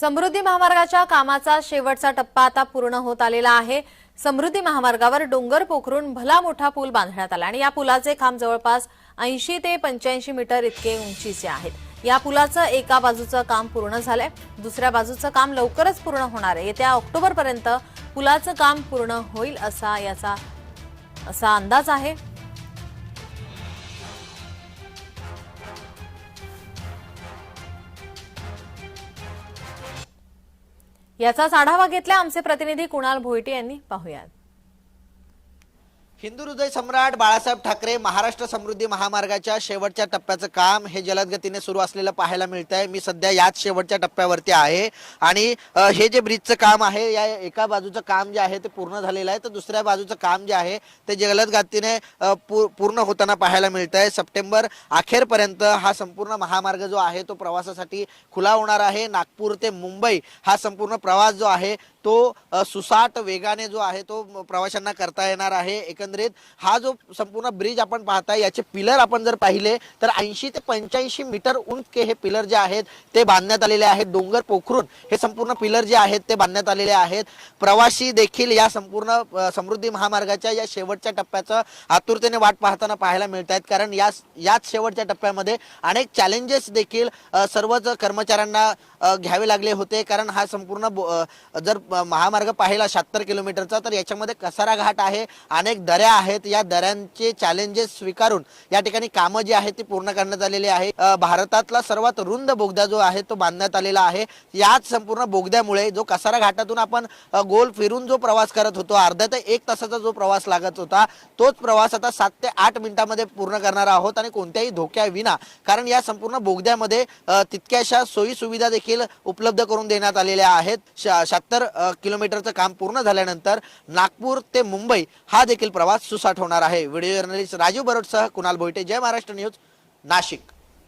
समृद्धी महामार्गाच्या कामाचा शेवटचा टप्पा आता पूर्ण होत आलेला आहे. समृद्धी महामार्गावर डोंगर पोखरून भला मोठा पूल बांधण्यात आला आणि या पुलाचे खांब जवळपास ऐंशी ते पंच्याऐंशी मीटर इतके उंचीचे आहेत. या पुलाचं एका बाजूचं काम पूर्ण झालंय. दुसऱ्या बाजूचं काम लवकरच पूर्ण होणार आहे. येत्या ऑक्टोबरपर्यंत पुलाचं काम पूर्ण होईल असा याचा असा अंदाज आहे. याचाच आढावा घेतला आमचे प्रतिनिधी कुणाल भोईटे यांनी. पाहुयात. हिंदू हृदय सम्राट बाळासाहेब ठाकरे महाराष्ट्र समृद्धी महामार्गाच्या शेवटच्या टप्प्याचं काम हे जलद गतीने सुरू असलेलं पाहायला मिळत आहे मी सध्या याच शेवटच्या टप्प्यावरती आहे. आणि हे जे ब्रिजचं काम आहे या एका बाजूचं काम जे आहे ते पूर्ण झालेलं आहे. तर दुसऱ्या बाजूचं काम जे आहे ते जलद गतीने पूर्ण होताना पाहायला मिळत आहे सप्टेंबर अखेरपर्यंत हा संपूर्ण महामार्ग जो आहे तो प्रवासासाठी खुला होणार आहे. नागपूर ते मुंबई हा संपूर्ण प्रवास जो आहे तो सुसाट वेगाने जो आहे तो प्रवाशांना करता येणार आहे. एक एकंदरीत हा जो संपूर्ण ब्रिज आपण पाहताय याचे पिलर आपण जर पाहिले तर ऐंशी ते पंच्याऐंशी मीटर उंच हे पिलर जे आहेत ते बांधण्यात आलेले आहेत. डोंगर पोखरून हे संपूर्ण पिलर जे आहेत ते बांधण्यात आलेले आहेत. प्रवासी देखील या संपूर्ण समृद्धी महामार्गाच्या या शेवटच्या टप्प्याचं आतुरतेने वाट पाहताना पाहायला मिळत आहेत कारण या याच शेवटच्या टप्प्यामध्ये अनेक चॅलेंजेस देखील सर्वच कर्मचाऱ्यांना घ्यावे लागले होते. कारण हा संपूर्ण जर महामार्ग पाहिला शहात्तर किलोमीटरचा तर याच्यामध्ये कसारा घाट आहे. अनेक दऱ्या दऱ्या आहेत या दऱ्यांचे चॅलेंजेस स्वीकारून या ठिकाणी कामं जी आहेत ती पूर्ण करण्यात आलेली आहे. भारतातला सर्वात रुंद बोगदा जो आहे तो बांधण्यात आलेला आहे. याच संपूर्ण बोगद्यामुळे जो कसारा घाटातून आपण गोल फिरून जो प्रवास करत होतो अर्ध्या ते एक तासाचा जो प्रवास लागत होता तोच प्रवास आता सात ते आठ मिनिटांमध्ये पूर्ण करणार आहोत आणि कोणत्याही धोक्याविना. कारण या संपूर्ण बोगद्यामध्ये तितक्याशा सोयी सुविधा देखील उपलब्ध करून देण्यात आलेल्या आहेत. शहात्तर किलोमीटरचं काम पूर्ण झाल्यानंतर नागपूर ते मुंबई हा देखील प्रवास सुसाट होणार आहे. व्हिडिओ जर्नलिस्ट राजीव बरोटसह कुणाल भोईटे. जय महाराष्ट्र न्यूज नाशिक.